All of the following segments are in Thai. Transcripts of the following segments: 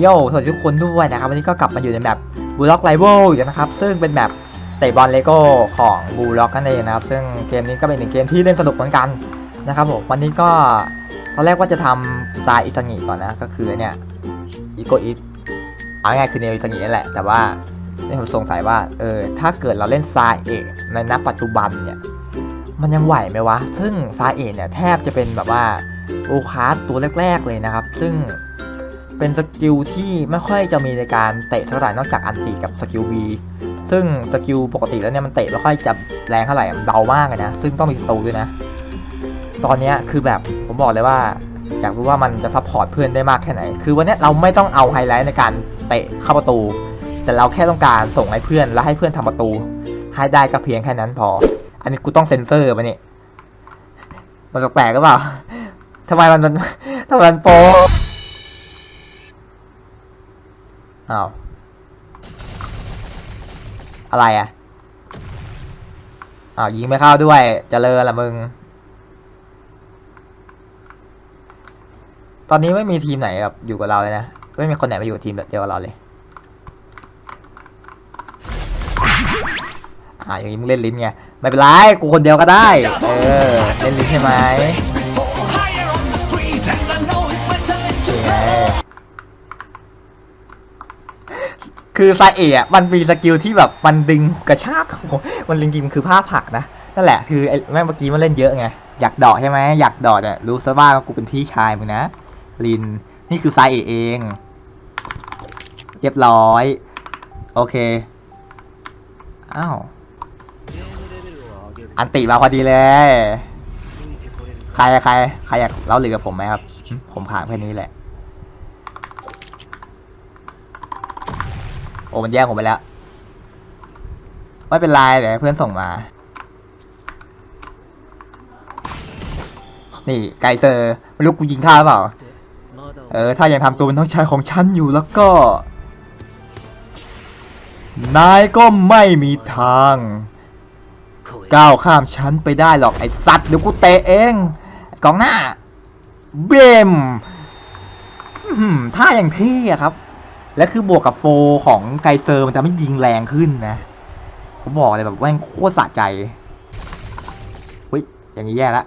โยสวัสดีทุกคนด้วยนะครับ วันนี้ก็กลับมาอยู่ในแมปบูล็อกไลเวลอีกแล้วนะครับ ซึ่งเป็นแมปเตะบอลเลโก้ของบูล็อกนั่นเองนะครับ ซึ่งเกมนี้ก็เป็นหนึ่งเกมที่เล่นสนุกเหมือนกันนะครับผมวันนี้ก็ตอนแรกว่าจะทำสไตล์อิซางิก่อนนะ ก็คือเนี่ยอีโกอิเอาง่ายคือเนวอิซางินั่นแหละ แต่ว่าเนี่ยผมสงสัยว่าเออถ้าเกิดเราเล่นซาเอะในณปัจจุบันเนี่ยมันยังไหวไหมวะ ซึ่งซาเอะเนี่ยแทบจะเป็นแบบว่าโอคาสตัวแรก ๆเลยนะครับ ซึ่ง เป็นสกิลที่ไม่ค่อยจะมีในการเตะเท่าไหร่นอกจากอันติกับสกิล V ซึ่งสกิลปกติแล้วเนี่ยมันเตะไม่ค่อยจะแรงเท่าไหร่มันเบามากเลยนะ ซึ่งต้องมีสตูด้วยนะ ตอนนี้คือแบบผมบอกเลยว่า อยากรู้ว่ามันจะซัพพอร์ตเพื่อนได้มากแค่ไหน คือวันนี้เราไม่ต้องเอาไฮไลท์ในการเตะเข้าประตู แต่เราแค่ต้องการส่งให้เพื่อนแล้วให้เพื่อนทำประตู ให้ได้ก็เพียงแค่นั้นพอ อันนี้กูต้องเซ็นเซอร์ปะเนี่ยมันแปลกๆก็เปล่าทำไมมันมันทำไมมันโป อ้าวอะไรอะอ้าวยิงไม่เข้าด้วยจเจริญละมึง ตอนนี้ไม่มีทีมไหนแบบอยู่กับเราเลยนะไม่มีคนไหนมาอยู่ทีมเดียวกับเราเลยอ่าอย่างนี้มึงเล่นลิ้นไงไม่เป็นไรกูคนเดียวก็ได้ เออเล่นลิ้นใช่ไหม คือซาเอะมันมีสกิลที่แบบมันดึงกระชากมันจริงๆคือผ้าผักนะนั่นแหละคือแม่เมื่อกี้มันเล่นเยอะไงอยากดอกใช่ไหมอยากดอกเนี่ยรู้ซะบ้างว่ากูเป็นพี่ชายมึงนะลินนี่คือซาเอะเอง เรียบร้อย โอเคอ้าวอันติมาพอดีเลยใครใครใครอยากเล่าหรือกับผมไหมครับ ผมผ่านแค่นี้แหละ อ้มันแย่งผมไปแล้ว ไม่เป็นไรเดี๋ยวเพื่อนส่งมา นี่ไกเซอร์ไม่รู้กูยิงข้าเปล่า เออ ถ้ายังทำตัวเป็นน้องชายของฉันอยู่แล้วก็ นายก็ไม่มีทาง ก้าวข้ามฉันไปได้หรอกไอ้สัตว์เดี๋ยวกูเตะเองกองหน้า เบมอื้าอย่างเท่อะครับ และคือบวกกับโฟของไกเซอร์มันทำให้ยิงแรงขึ้นนะผมบอกเลยแบบแม่งโคตรสะใจเฮ้ยอย่างนี้แย่ละ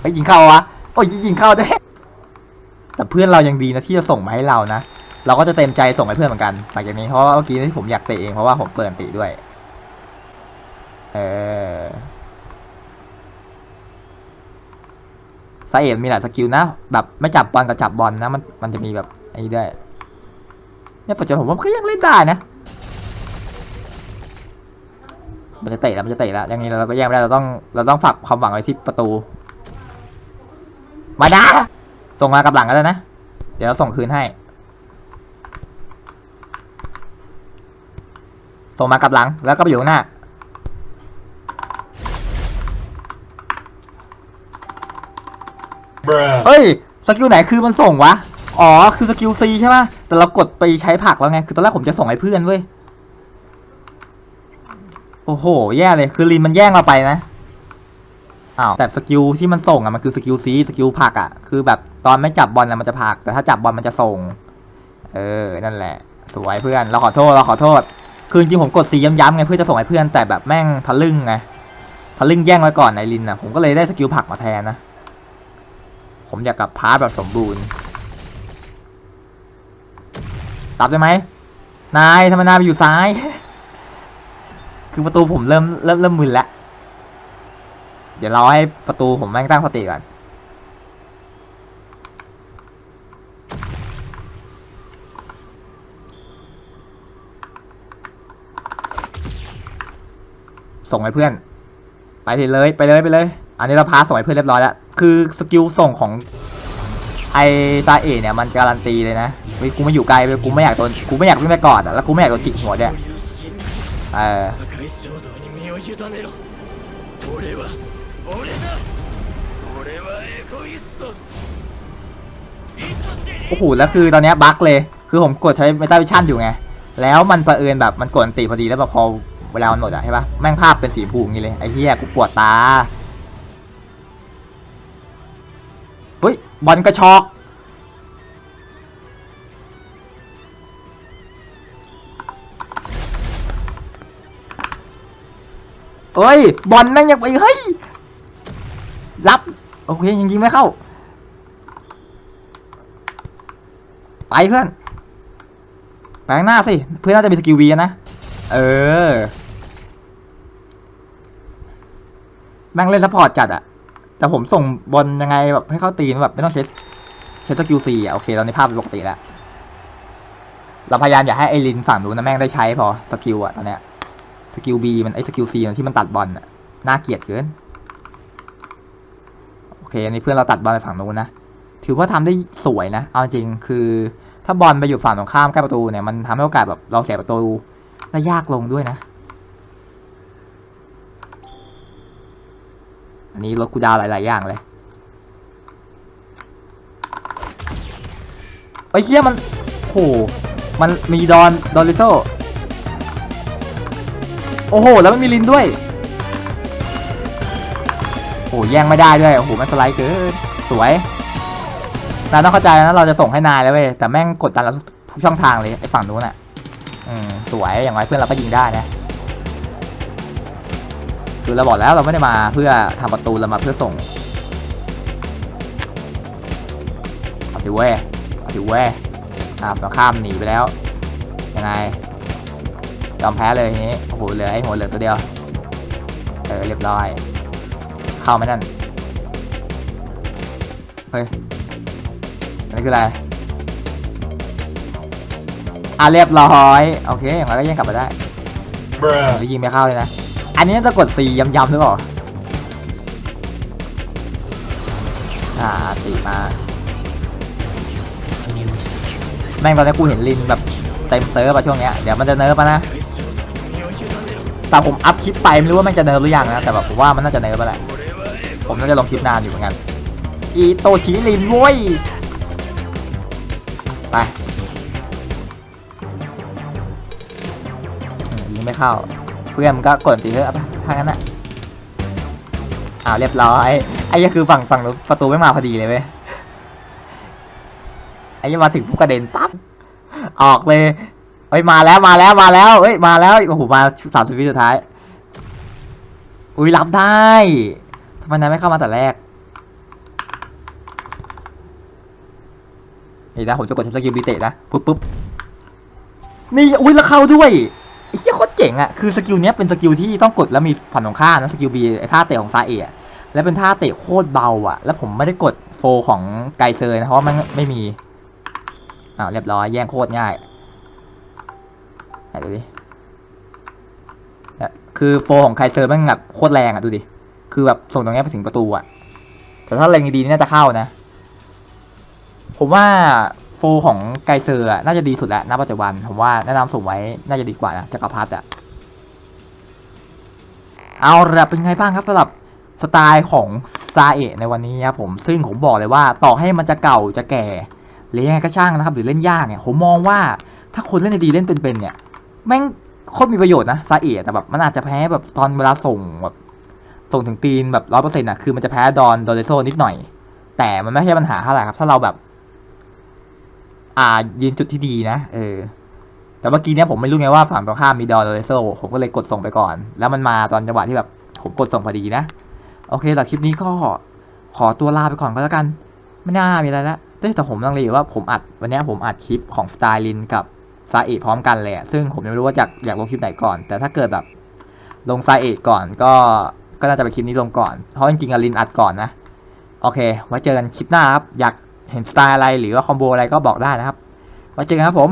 ไปยิงเข้าวะโอ้ยยิงเข้าได้แต่เพื่อนเรายังดีนะที่จะส่งมาให้เรานะเราก็จะเต็มใจส่งให้เพื่อนเหมือนกันหลังจากนี้เพราะว่าเมื่อกี้ที่ผมอยากเตะเองเพราะว่าผมเปิดอันติด้วย เออสาเหตุมีหลายสกิลนะ แบบไม่จับบอลกับจับบอลนะมันมันจะมีแบบ อ้นี่ด้วยเนี่ยปัจจุบันผมว่ามันก็ยังเล่นได้นะ มันจะเตะแล้วมันจะเตะแล้วอย่างนี้เราก็แย่งไม่ได้เราต้องเราต้องฝากความหวังไว้ที่ประตู มาดาส่งมากลับหลังกันแล้วนะ เดี๋ยวเราส่งคืนให้ ส่งมากลับหลังแล้วก็ไปอยู่ข้างหน้าเฮ้ยสกิลไหนคือมันส่งวะ อ๋อ คือสกิลซีใช่ไหมแต่เรากดไปใช้ผักแล้วไง คือตอนแรกผมจะส่งให้เพื่อนเว้ย โอ้โห แย่เลย คือลินมันแย่งเราไปนะ อ้าว แต่สกิลที่มันส่งอะมันคือสกิลซี สกิลผักอะคือแบบตอนไม่จับบอลนะมันจะผัก แต่ถ้าจับบอลมันจะส่ง เออ นั่นแหละ สวยเพื่อน เราขอโทษ เราขอโทษ คือจริงผมกดซีย้ำๆไงเพื่อจะส่งให้เพื่อน แต่แบบแม่งทะลึ่งไง ทะลึ่งแย่งไว้ก่อนในลินอะผมก็เลยได้สกิลผักมาแทนนะ ผมอยากกลับพาร์ทแบบสมบูรณ์ ตับได้ไหมนายทำไมนายไปอยู่ซ้าย คือประตูผมเริ่มเริ่มเริ่มมึนแล้ว เดี๋ยวเราให้ประตูผมแม่งตั้งสติก่อน ส่งให้เพื่อน ไปเลยไปเลยไปเลย อันนี้เราพาส่งให้เพื่อนเรียบร้อยแล้ว คือสกิลส่งของ ไอซาเอะเนี่ยมันการันตีเลยนะกูไม่อยู่ไกลไปกูไม่อยากโดนกูไม่อยากวิ่งไปกอดอะแล้วกูไม่อยากโดนจิกหัวเนี่ยเออโอ้โหแล้วคือตอนนี้บั๊กเลย คือผมกดใช้เมตาวิชั่นอยู่ไง แล้วมันประเอินแบบมันกดตีพอดีแล้วแบบพอเวลามันหมดอะใช่ปะแม่งภาพเป็นสีผูอย่างนี้เลยไอ้เหี้ยกูปวดตา ฮ้ยบอลกระชอก เอ้ย บอลนั่งยังไปเฮ้ย รับ โอเคยังยิงไม่เข้า ไปเพื่อนแปลงหน้าสิ เพื่อนน่าจะมีสกิลวีนะ เออแม่งเล่นซัพพอร์ตจัดอะ แต่ผมส่งบอลยังไงแบบให้เข้าตีนแบบไม่ต้องใช้ใช้สกิลซีอะโอเคตอนนี้ภาพปกติแล้วเราพยายามอย่าให้ไอรินฝั่งนู้นนะแม่งได้ใช้พอสกิลอะตอนเนี้ยสกิลบีมันไอสกิลซีที่มันตัดบอลอะน่าเกลียดเกินโอเคอันนี้เพื่อนเราตัดบอลไปฝั่งนู้นนะถือว่าทำได้สวยนะ เอาจริงคือ ถ้าบอลไปอยู่ฝั่งตรงข้ามใกล้ประตูเนี่ยมันทำให้โอกาสแบบเราเสียประตูได้ยากลงด้วยนะ นี้ลดกูดาวหลาย ๆ อย่างเลยไอ้เชี่ยมันโหมันมีดอนดอนลิโซโอ้โห แล้วมันมีลินด้วย โอ้แย่งไม่ได้ด้วย โอ้โหมันสไลด์เกิน สวยนายต้องเข้าใจนะ เราจะส่งให้นายแล้วเว้ย แต่แม่งกดดันเราทุกทุกช่องทางเลย ไอ้ฝั่งนู้นอะ อืม สวย อย่างไรเพื่อนเราก็ยิงได้นะ คือเราบอกแล้วเราไม่ได้มาเพื่อทำประตูเรามาเพื่อส่งเอาสิเว้ยเอาสิเว้ยอ่าฝั่งข้ามหนีไปแล้วยังไงยอมแพ้เลยทีนี้โอ้โหเหลือไอ้หัวเหลือตัวเดียวเออเรียบร้อย เข้าไหมนั่นเฮ้ยอันนี้คืออะไรอะเรียบร้อย โอเคอย่างไรก็ยังกลับมาได้ Bruh. หรือยิงไม่เข้าเลยนะ อันนี้จะกด C ย้ำๆหรือเปล่าอ่าสีมาแม่งตอนนี้กูเห็นลินแบบเต็มเซิร์ฟอะช่วงเนี้ย เดี๋ยวมันจะเนิร์ฟมะนะ แต่ผมอัพคลิปไปไม่รู้ว่ามันจะเนิร์ฟหรือยังนะ แต่แบบผมว่ามันน่าจะเนิร์ฟไปแหละ ผมน่าจะลองคลิปนานอยู่เหมือนกัน อีโตชิลินโว้ย ไปยิงไม่เข้า เพื่อนมันก็กดตีเถอะถ้างั้นอะอ้าวเรียบร้อย ไอ้ยี่คือฝั่งฝั่งประตูไม่มาพอดีเลยเว้ย ไอ้ยี่มาถึงปุ๊บกระเด็นปั๊บ ออกเลยเฮ้ยมาแล้วมาแล้วมาแล้วเฮ้ยมาแล้วโอ้โหมาสามสิบวิสุดท้าย อุ้ยรับได้ทำไมนายไม่เข้ามาแต่แรกนี่นะผมจะกดใช้สกิลบีเตะนะปุ๊บปุ๊บนี่อุ้ยแล้วเข้าด้วย เหี้ยโคตรเจ๋งอะคือสกิลเนี้ยเป็นสกิลที่ต้องกดแล้วมีผ่านของข้ามนะสกิลบีไอ้ท่าเตะของซาเอะแล้วเป็นท่าเตะโคตรเบาอะแล้วผมไม่ได้กดโฟของไกเซอร์นะเพราะว่ามันไม่มีอ้าวเรียบร้อยแย่งโคตรง่ายไหนดูดิคือโฟของไคเซอร์ม่งแบบโคตรแรงอะดูดิ คือแบบส่งตรงนี้ไปถึงประตูอะแต่ถ้าแรงดีๆนี่น่าจะเข้านะ ผมว่า ฟของไกเซอร์น่าจะดีสุดแล้วณปัจจุบัน ผมว่าแนะนำส่งไว้น่าจะดีกว่านะจักรพรรดิอะเอาละเป็นไงบ้างครับสำหรับสไตล์ของซาเอะในวันนี้ครับผมซึ่งผมบอกเลยว่าต่อให้มันจะเก่าจะแก่ หรือยังไงก็ช่างนะครับ หรือเล่นยากเนี่ยผมมองว่าถ้าคนเล่นดีเล่นเป็นๆเนี่ยแม่งโคตรมีประโยชน์นะซาเอะแต่แบบมันอาจจะแพ้แบบตอนเวลาส่งแบบส่งถึงตีนแบบร้อยเปอร์เซ็นต์อะคือมันจะแพ้ดอนโดเรโซนิดหน่อย แต่มันไม่ใช่ปัญหาเท่าไหร่ครับถ้าเราแบบ อ่ายืนจุดที่ดีนะเออแต่เมื่อกี้เนี้ยผมไม่รู้ไงว่าฝั่งตรงข้ามมีดอนโดเรโซผมก็เลยกดส่งไปก่อน แล้วมันมาตอนจังหวะที่แบบผมกดส่งพอดีนะ โอเคแต่คลิปนี้ก็ขอตัวลาไปก่อนก็แล้วกัน ไม่น่ามีอะไรแล้วแต่ผมต้งเรียนว่าผมอัดวันเนี้ยผมอัดคลิปของสไตลินกับซาเอะพร้อมกันเลยอะซึ่งผมยังไม่รู้ว่าอยากอยากลงคลิปไหนก่อน แต่ถ้าเกิดแบบลงซาเอะก่อนก็ก็น่าจะไปคลิปนี้ลงก่อน เพราะจริงๆอลินอัดก่อนนะ โอเค ไว้เจอกันคลิปหน้าครับ อยาก เห็นสไตล์อะไรหรือว่าคอมโบอะไรก็บอกได้นะครับไว้เจอกันครับผม